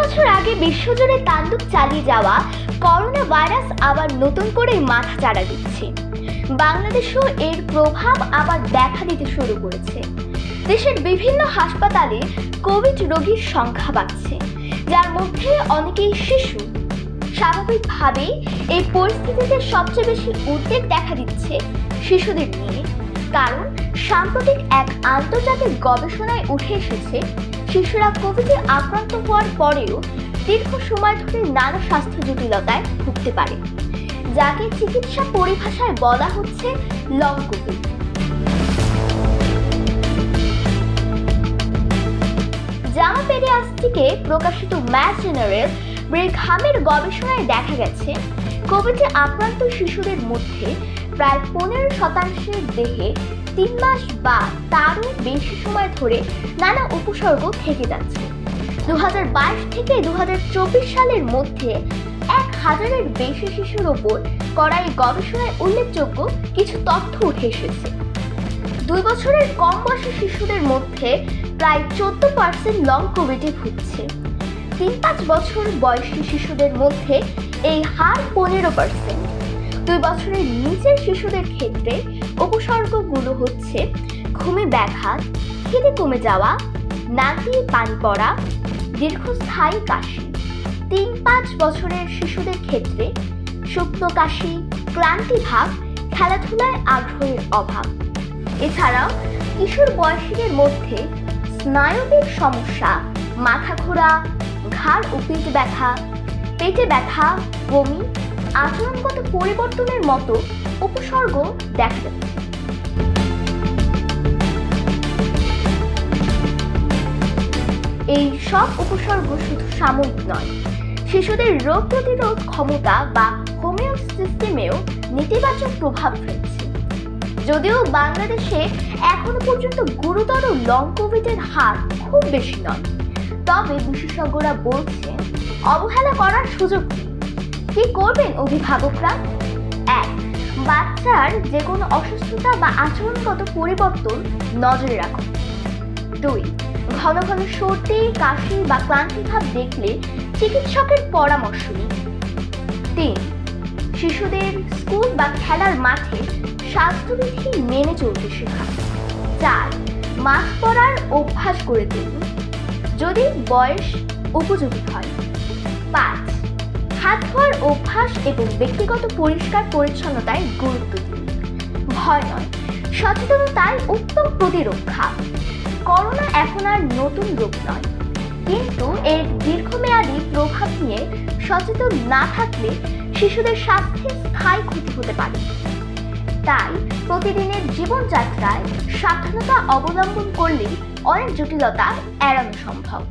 বছর আগে বিশ্বজুড়ে তাণ্ডব চালিয়ে যাওয়া করোনা ভাইরাস আবার নতুন করে মাথা চাড়া দিচ্ছে। বাংলাদেশেও এর প্রভাব আবার দেখা দিতে শুরু করেছে। দেশের বিভিন্ন হাসপাতালে কোভিড রোগীর সংখ্যা বাড়ছে, যার মধ্যে অনেকেই শিশু। স্বাভাবিকভাবেই এই পরিস্থিতিতে সবচেয়ে বেশি উদ্বেগ দেখা দিচ্ছে শিশুদের নিয়ে, কারণ সাম্প্রতিক এক আন্তর্জাতিক গবেষণায় উঠে এসেছে শিশুরা কোভিডে আক্রান্ত হওয়ার পরেও দীর্ঘ সময় ধরে নানা স্বাস্থ্য জটিলতায় ভুগতে পারে, যাকে চিকিৎসা পরিভাষায় বলা হচ্ছে লং কোভিড জামা পেরিয়াস থেকে প্রকাশিত ম্যাচ জেনারেল ব্রেকহামের গবেষণায় দেখা গেছে কোভিডে আক্রান্ত শিশুদের মধ্যে প্রায় পনেরো শতাংশের দেহে তিন মাস বা তারও বেশি সময় ধরে নানা উপসর্গ থেকে যাচ্ছে। দু থেকে দু সালের মধ্যে এক হাজারের বেশি শিশুর ওপর করা এই গবেষণায় উল্লেখযোগ্য কিছু তথ্য উঠে এসেছে। দুই বছরের কম বয়সী শিশুদের মধ্যে প্রায় চোদ্দ পার্সেন্ট লং কোভিডে ভুগছে। তিন পাঁচ বছর বয়সী শিশুদের মধ্যে এই হার পনেরো পার্সেন্ট। দুই বছরের নিচের শিশুদের ক্ষেত্রে উপসর্গগুলো হচ্ছে ঘুমে ব্যাঘাত, খিদে কমে যাওয়া নাক পানি পড়া, দীর্ঘস্থায়ী কাশি। তিন পাঁচ বছরের শিশুদের ক্ষেত্রে শুকনো কাশি, ক্লান্তি ভাব, খেলাধুলায় আগ্রহের অভাব। এছাড়াও কিশোর বয়সীদের মধ্যে স্নায়বিক সমস্যা, মাথা ঘোরা, ঘাড় ও পেট ব্যথা, পেটে ব্যথা, বমি আচরণগত পরিবর্তনের মতো উপসর্গ দেখা এই সব উপসর্গ শুধু সাময়িক নয়, শিশুদের রোগ প্রতিরোধ ক্ষমতা বা হোমিও সিস্টেমেও নেতিবাচক প্রভাব ফেলছে। যদিও বাংলাদেশে এখনও পর্যন্ত গুরুতর লং কোভিডের হার খুব বেশি নয়, তবে বিশেষজ্ঞরা বলছেন অবহেলা করার সুযোগ নেই। কি করবেন অভিভাবকরা? এক, বাচ্চার যে কোনো অসুস্থতা বা আচরণগত পরিবর্তন নজরে রাখুন। দুই, ঘন ঘন সর্দি, কাশি বা ক্লান্তিভাব দেখলে চিকিৎসকের পরামর্শ নিন। তিন, শিশুদের স্কুল বা খেলার মাঠে স্বাস্থ্যবিধি মেনে চলতে শেখা চার মাস্ক পরার অভ্যাস করে তুলুন। যদি বয়স উপযোগী হয়। পাঁচ হাত ধোয়ার অভ্যাস এবং ব্যক্তিগত পরিষ্কার পরিচ্ছন্নতায় গুরুত্ব দিন। ভয় নয়, সচেতনতায় উত্তম প্রতিরক্ষা। করোনা এখন আর নতুন রোগ নয়, কিন্তু এর দীর্ঘমেয়াদী প্রভাব নিয়ে সচেতন না থাকলে শিশুদের স্বাস্থ্যে স্থায়ী ক্ষতি হতে পারে। তাই প্রতিদিনের জীবনযাত্রায় সাবধানতা অবলম্বন করলেই অনেক জটিলতা এড়ানো সম্ভব।